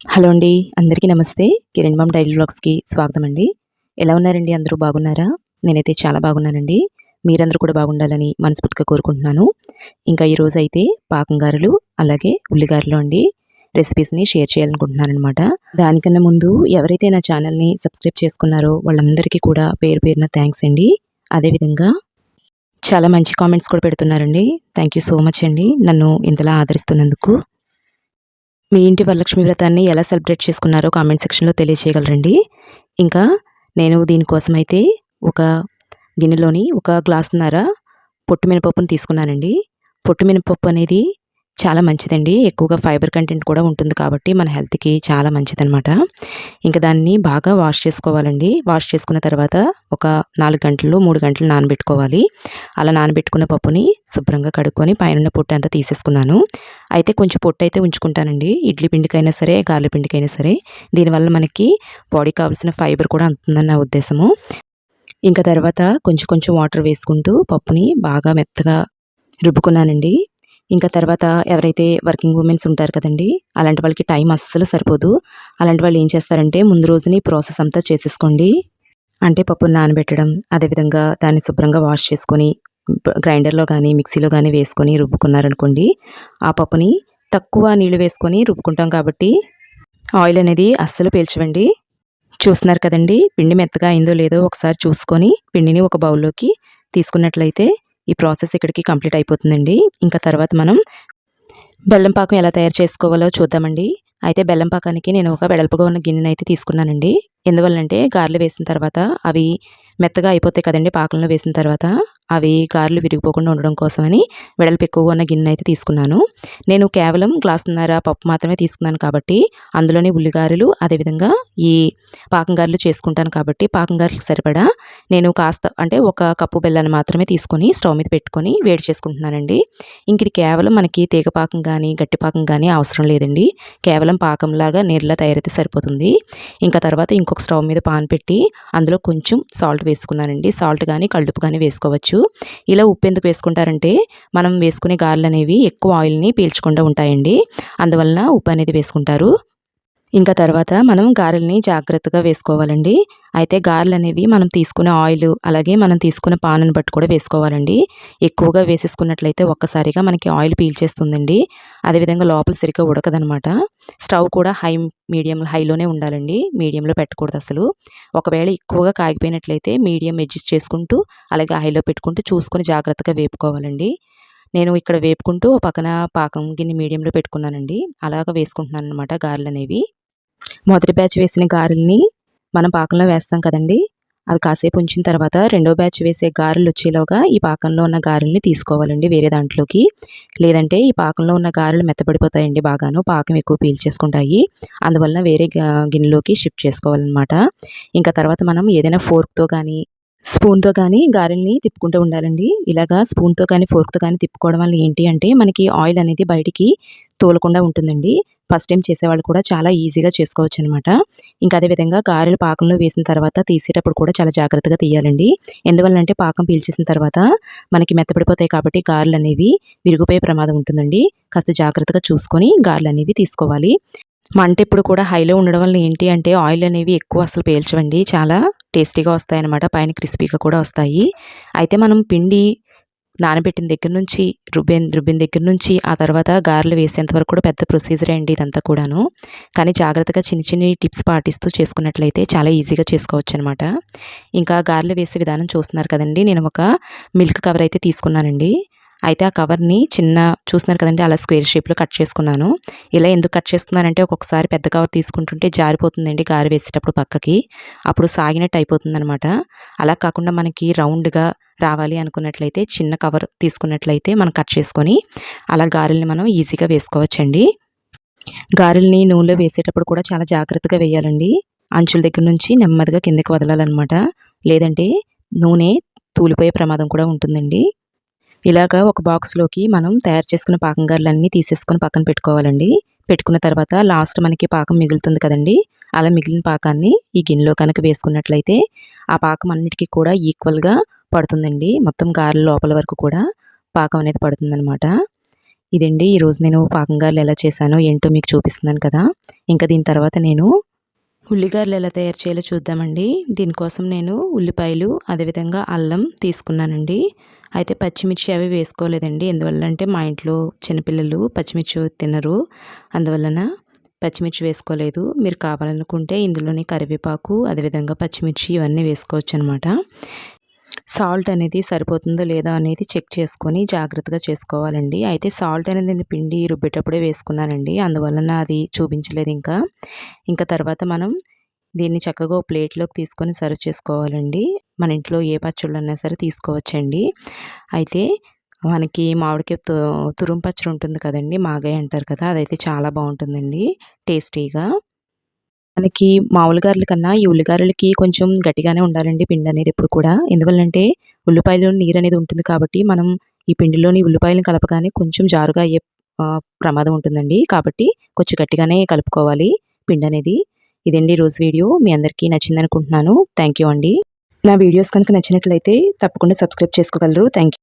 Hello అండి అందరికీ నమస్తే. కిరణ్ మామ్ డైలీ బ్లాగ్స్కి స్వాగతం అండి ఎలా ఉన్నారండి? అందరూ బాగున్నారా? నేనైతే చాలా బాగున్నానండి. మీరందరూ కూడా బాగుండాలని మనస్ఫూర్తిగా కోరుకుంటున్నాను. ఇంకా ఈరోజు అయితే పాకంగారులు అలాగే ఉల్లిగారులు అండి. రెసిపీస్ని షేర్ చేయాలనుకుంటున్నాను అనమాట దానికన్నా ముందు ఎవరైతే నా ఛానల్ని సబ్స్క్రైబ్ చేసుకున్నారో వాళ్ళందరికీ కూడా పేరు పేరున థ్యాంక్స్ అండి. అదేవిధంగా చాలా మంచి కామెంట్స్ కూడా పెడుతున్నారండి. థ్యాంక్ యూ సో మచ్ అండి. నన్ను ఇంతలా ఆదరిస్తున్నందుకు. మీ ఇంటి వరలక్ష్మి వ్రతాన్ని ఎలా సెలబ్రేట్ చేసుకున్నారో కామెంట్ సెక్షన్లో తెలియచేయగలరండి. ఇంకా నేను దీనికోసం అయితే ఒక గిన్నెలోని ఒక గ్లాసున్నర పొట్టు మినపప్పును తీసుకున్నానండి. పొట్టు మినపప్పు అనేది చాలా మంచిదండి. ఎక్కువగా ఫైబర్ కంటెంట్ కూడా ఉంటుంది కాబట్టి మన హెల్త్కి చాలా మంచిదనమాట ఇంకా దాన్ని బాగా వాష్ చేసుకోవాలండి. వాష్ చేసుకున్న తర్వాత ఒక నాలుగు గంటలు మూడు గంటలు నానబెట్టుకోవాలి. అలా నానబెట్టుకున్న పప్పుని శుభ్రంగా కడుక్కొని పైన పొట్టు అంతా తీసేసుకున్నాను. అయితే కొంచెం పొట్టు అయితే ఉంచుకుంటానండి. ఇడ్లీ పిండికైనా సరే గార్ల పిండికైనా సరే. దీనివల్ల మనకి బాడీకి కావాల్సిన ఫైబర్ కూడా అందుతుందని నా ఉద్దేశము. ఇంకా తర్వాత కొంచెం కొంచెం వాటర్ వేసుకుంటూ పప్పుని బాగా మెత్తగా రుబ్బుకున్నానండి. ఇంకా తర్వాత ఎవరైతే వర్కింగ్ ఉమెన్స్ ఉంటారు కదండి అలాంటి వాళ్ళకి టైం అస్సలు సరిపోదు. అలాంటి వాళ్ళు ఏం చేస్తారంటే ముందు రోజుని ప్రాసెస్ అంతా చేసేసుకోండి. అంటే పప్పును నానబెట్టడం అదేవిధంగా దాన్ని శుభ్రంగా వాష్ చేసుకొని గ్రైండర్లో కానీ మిక్సీలో కానీ వేసుకొని రుబ్బుకున్నారనుకోండి ఆ పప్పుని తక్కువ నీళ్ళు వేసుకొని రుబ్బుకుంటాం కాబట్టి ఆయిల్ అనేది అస్సలు పీల్చవండి. చూస్తున్నారు కదండి పిండి మెత్తగా అయిందో లేదో ఒకసారి చూసుకొని పిండిని ఒక బౌల్లోకి తీసుకున్నట్లయితే ఈ ప్రాసెస్ ఇక్కడికి కంప్లీట్ అయిపోతుందండి. ఇంకా తర్వాత మనం బెల్లం పాకం ఎలా తయారు చేసుకోవాలో చూద్దామండి. అయితే బెల్లం పాకానికి నేను ఒక వెడల్పుగా ఉన్న గిన్నెని అయితే తీసుకున్నానండి. ఎందువల్లంటే గారెలు వేసిన తర్వాత అవి మెత్తగా అయిపోతాయి కదండి పాకంలో వేసిన తర్వాత. అవి గారెలు విరిగిపోకుండా ఉండడం కోసమని వెడల్పు ఎక్కువగా ఉన్న గిన్నె అయితే తీసుకున్నాను. నేను కేవలం గ్లాసున్నర పప్పు మాత్రమే తీసుకున్నాను కాబట్టి అందులోనే ఉల్లిగారెలు అదేవిధంగా ఈ పాకం గారెలు చేసుకుంటాను కాబట్టి పాకం గారెలకు సరిపడా నేను కాస్త అంటే ఒక కప్పు బెల్లాన్ని మాత్రమే తీసుకొని స్టవ్ మీద పెట్టుకొని వేడి చేసుకుంటున్నానండి. ఇంక ఇది కేవలం మనకి తీగ పాకం కానీ గట్టి పాకం కానీ అవసరం లేదండి. కేవలం పాకంలాగా నీళ్ళ తయారైతే సరిపోతుంది. ఇంకా తర్వాత ఇంకొక స్టవ్ మీద పాన్ పెట్టి అందులో కొంచెం సాల్ట్ వేసుకున్నానండి. సాల్ట్ కానీ కళ్ళుపు కానీ వేసుకోవచ్చు. ఇలా ఉప్పు ఎందుకు వేసుకుంటారంటే మనం వేసుకునే గారెలు అనేవి ఎక్కువ ఆయిల్ని పీల్చకుండా ఉంటాయండి. అందువలన ఉప్పు అనేది వేసుకుంటారు. ఇంకా తర్వాత మనం గారెల్ని జాగ్రత్తగా వేసుకోవాలండి. అయితే గారెలు అనేవి మనం తీసుకునే ఆయిల్ అలాగే మనం తీసుకునే పానని బట్టి కూడా వేసుకోవాలండి. ఎక్కువగా వేసేసుకున్నట్లయితే ఒక్కసారిగా మనకి ఆయిల్ పీల్చేస్తుందండి. అదేవిధంగా లోపల సరిగ్గా ఉడకదనమాట స్టవ్ కూడా హై మీడియం హైలోనే ఉండాలండి. మీడియంలో పెట్టకూడదు అసలు. ఒకవేళ ఎక్కువగా కాగిపోయినట్లయితే మీడియం అడ్జస్ట్ చేసుకుంటూ అలాగే హైలో పెట్టుకుంటూ చూసుకొని జాగ్రత్తగా వేపుకోవాలండి. నేను ఇక్కడ వేపుకుంటూ పక్కన పాకం గిన్నె మీడియంలో పెట్టుకున్నానండి. అలాగ వేసుకుంటున్నాను అనమాట గారెలు అనేవి మొదటి బ్యాచ్ వేసిన గారెల్ని మనం పాకంలో వేస్తాం కదండి. అవి కాసేపు ఉంచిన తర్వాత రెండో బ్యాచ్ వేసే గారెలు వచ్చేలోగా ఈ పాకంలో ఉన్న గారెల్ని తీసుకోవాలండి వేరే దాంట్లోకి. లేదంటే ఈ పాకంలో ఉన్న గారెలు మెత్తపడిపోతాయండి బాగాను పాకం ఎక్కువ పీల్చేసుకుంటాయి. అందువలన వేరే గిన్నెలోకి షిఫ్ట్ చేసుకోవాలన్నమాట. ఇంకా తర్వాత మనం ఏదైనా ఫోర్క్తో కానీ స్పూన్తో కానీ గారెల్ని తిప్పుకుంటూ ఉండాలండి. ఇలాగా స్పూన్తో కానీ ఫోర్క్తో కానీ తిప్పుకోవడం వల్ల ఏంటి అంటే మనకి ఆయిల్ అనేది బయటికి తోలకుండా ఉంటుందండి. ఫస్ట్ టైం చేసేవాళ్ళు కూడా చాలా ఈజీగా చేసుకోవచ్చు అనమాట ఇంకా అదేవిధంగా గారెలు పాకంలో వేసిన తర్వాత తీసేటప్పుడు కూడా చాలా జాగ్రత్తగా తీయాలండి. ఎందువల్లంటే పాకం పీల్చేసిన తర్వాత మనకి మెత్తపడిపోతాయి కాబట్టి గారెలు అనేవి విరిగిపోయే ప్రమాదం ఉంటుందండి. కాస్త జాగ్రత్తగా చూసుకొని గారెలు అనేవి తీసుకోవాలి. మంట ఇప్పుడు కూడా హైలో ఉండడం వల్ల ఏంటి అంటే ఆయిల్ అనేవి ఎక్కువ అసలు పేల్చవండి. చాలా టేస్టీగా వస్తాయనమాట పైన క్రిస్పీగా కూడా వస్తాయి. అయితే మనం పిండి నానబెట్టిన దగ్గర నుంచి రుబ్బిన రుబ్బిన దగ్గర నుంచి ఆ తర్వాత గారెలు వేసేంత వరకు కూడా పెద్ద ప్రొసీజర్ అండి ఇదంతా కూడాను. కానీ జాగ్రత్తగా చిన్న చిన్న టిప్స్ పాటిస్తూ చేసుకున్నట్లయితే చాలా ఈజీగా చేసుకోవచ్చు అనమాట ఇంకా గారెలు వేసే విధానం చూస్తున్నారు కదండి. నేను ఒక మిల్క్ కవర్ అయితే తీసుకున్నానండి. అయితే ఆ కవర్ని చిన్న చూస్తున్నారు కదండి అలా స్క్వేర్ షేప్లో కట్ చేసుకున్నాను. ఇలా ఎందుకు కట్ చేసుకున్నానంటే ఒక్కొక్కసారి పెద్ద కవర్ తీసుకుంటుంటే జారిపోతుందండి గారి వేసేటప్పుడు పక్కకి. అప్పుడు సాగినట్టు అయిపోతుంది అనమాట అలా కాకుండా మనకి రౌండ్గా రావాలి అనుకున్నట్లయితే చిన్న కవర్ తీసుకున్నట్లయితే మనం కట్ చేసుకొని అలా గారెల్ని మనం ఈజీగా వేసుకోవచ్చండి. గారెల్ని నూనెలో వేసేటప్పుడు కూడా చాలా జాగ్రత్తగా వేయాలండి. అంచుల దగ్గర నుంచి నెమ్మదిగా కిందకి వదలాలన్నమాట. లేదంటే నూనె తూలిపోయే ప్రమాదం కూడా ఉంటుందండి. ఇలాగా ఒక బాక్స్లోకి మనం తయారు చేసుకున్న పాకం గారెలన్నీ తీసేసుకొని పక్కన పెట్టుకోవాలండి. పెట్టుకున్న తర్వాత లాస్ట్ మనకి పాకం మిగులుతుంది కదండి. అలా మిగిలిన పాకాన్ని ఈ గిన్నెలో కనుక వేసుకున్నట్లయితే ఆ పాకం అన్నిటికీ కూడా ఈక్వల్గా పడుతుందండి. మొత్తం గారెల లోపల వరకు కూడా పాకం అనేది పడుతుందన్నమాట. ఇదండి ఈరోజు నేను పాకంగారులు ఎలా చేశానో ఏంటో మీకు చూపిస్తున్నాను కదా. ఇంకా దీని తర్వాత నేను ఉల్లిగారులు ఎలా తయారు చేయాలో చూద్దామండి. దీనికోసం నేను ఉల్లిపాయలు అదేవిధంగా అల్లం తీసుకున్నానండి. అయితే పచ్చిమిర్చి అవి వేసుకోలేదండి. ఎందువల్లంటే మా ఇంట్లో చిన్నపిల్లలు పచ్చిమిర్చి తినరు. అందువలన పచ్చిమిర్చి వేసుకోలేదు. మీరు కావాలనుకుంటే ఇందులోని కరివేపాకు అదేవిధంగా పచ్చిమిర్చి ఇవన్నీ వేసుకోవచ్చు అనమాట సాల్ట్ అనేది సరిపోతుందో లేదా అనేది చెక్ చేసుకొని జాగ్రత్తగా చేసుకోవాలండి. అయితే సాల్ట్ అనేది నేను పిండి రుబ్బేటప్పుడే వేసుకున్నానండి. అందువలన అది చూపించలేదు ఇంకా. ఇంకా తర్వాత మనం దీన్ని చక్కగా ప్లేట్లోకి తీసుకొని సర్వ్ చేసుకోవాలండి. మన ఇంట్లో ఏ పచ్చళ్ళు అన్నా సరే తీసుకోవచ్చండి. అయితే మనకి మామిడికాయ తురుము పచ్చడి ఉంటుంది కదండి మాగాయ అంటారు కదా అదైతే చాలా బాగుంటుందండి టేస్టీగా. మనకి మామూలు కన్నా ఈ ఉల్లిగారెలకి కొంచెం గట్టిగానే ఉండాలండి పిండి అనేది ఎప్పుడు కూడా. ఎందువల్లంటే ఉల్లిపాయలో నీరు అనేది ఉంటుంది కాబట్టి మనం ఈ పిండిలోని ఉల్లిపాయలను కలపగానే కొంచెం జారుగా అయ్యే ప్రమాదం ఉంటుందండి. కాబట్టి కొంచెం గట్టిగానే కలుపుకోవాలి పిండి అనేది. ఇదండి రోజు వీడియో. మీ అందరికీ నచ్చింది అనుకుంటున్నాను థ్యాంక్ యూ అండి. నా వీడియోస్ కనుక నచ్చినట్లయితే తప్పకుండా సబ్స్క్రైబ్ చేసుకోగలరు. థ్యాంక్